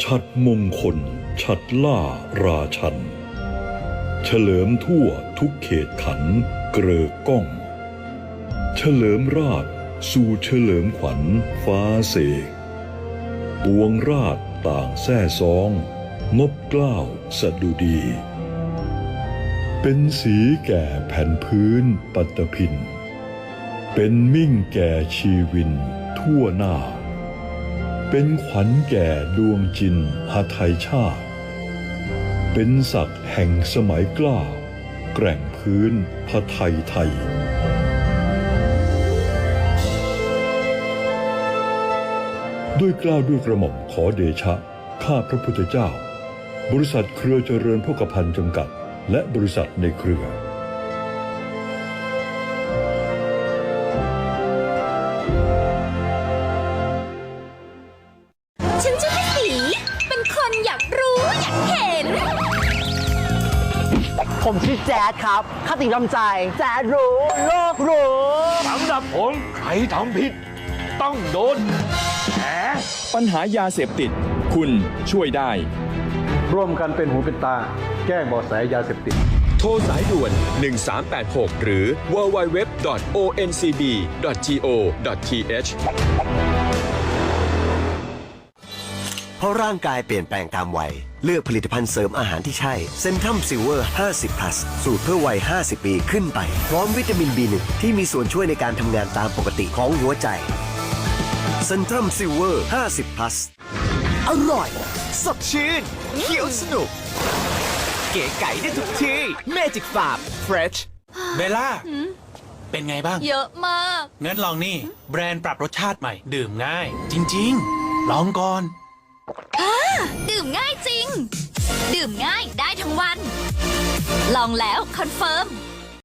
ชัดมงคล ชัดล่าราชัน เฉลิมทั่วทุกเขตขัน เกรอก้อง เฉลิมราช สู่เฉลิมขวัญฟ้าเสกปวงราชต่างแท่ซอง นบกล้าวสดุดี เป็นสีแก่แผ่นพื้นปัตตพิน เป็นมิ่งแก่ชีวินทั่วหน้า เป็นขวัญแก่ดวงจินหไทยชาติ เป็นศักดิ์แห่งสมัยกล้า แกร่งพื้นพระไทยไทยด้วยกล้าวด้วยกระหม่อมขอเดชะ ข้าพระพุทธเจ้า บริษัทเครือเจริญพกพันธ์จำกัด และบริษัทในเครือ ฉันชื่อพี่สีเป็นคนอยากรู้อยากเห็น ผมชื่อแจ๊ดครับคติดำใจ แจ๊ดรู้ โลกรู้ สำหรับผม ใครทำผิด ต้องโดนแฉปัญหายาเสพติด คุณช่วยได้ ร่วมกันเป็นหูเป็นตาแจ้งเบาะแสยาเสพติด โทรสายด่วน 1386 หรือ www.oncb.go.th เพราะร่างกายเปลี่ยนแปลงตามวัย เลือกผลิตภัณฑ์เสริมอาหารที่ใช่เซนทัมซิลเวอร์ 50 plus สูตรเพื่อวัย 50 ปีขึ้นไป พร้อมวิตามิน B1 ที่มีส่วนช่วยในการทำงานตามปกติของหัวใจเซนทัมซิลเวอร์ 50 plus อร่อย สดชื่นเคี้ยวสนุก เก๋ไก่ได้ทุกที่ Magic Farm Fresh เบลล่า เป็นไงบ้าง เยอะมาก งั้นลองนี่ แบรนด์ปรับรสชาติใหม่ ดื่มง่าย จริง ๆ ลองก่อน ดื่มง่ายจริง ดื่มง่ายได้ทั้งวัน ลองแล้วคอนเฟิร์ม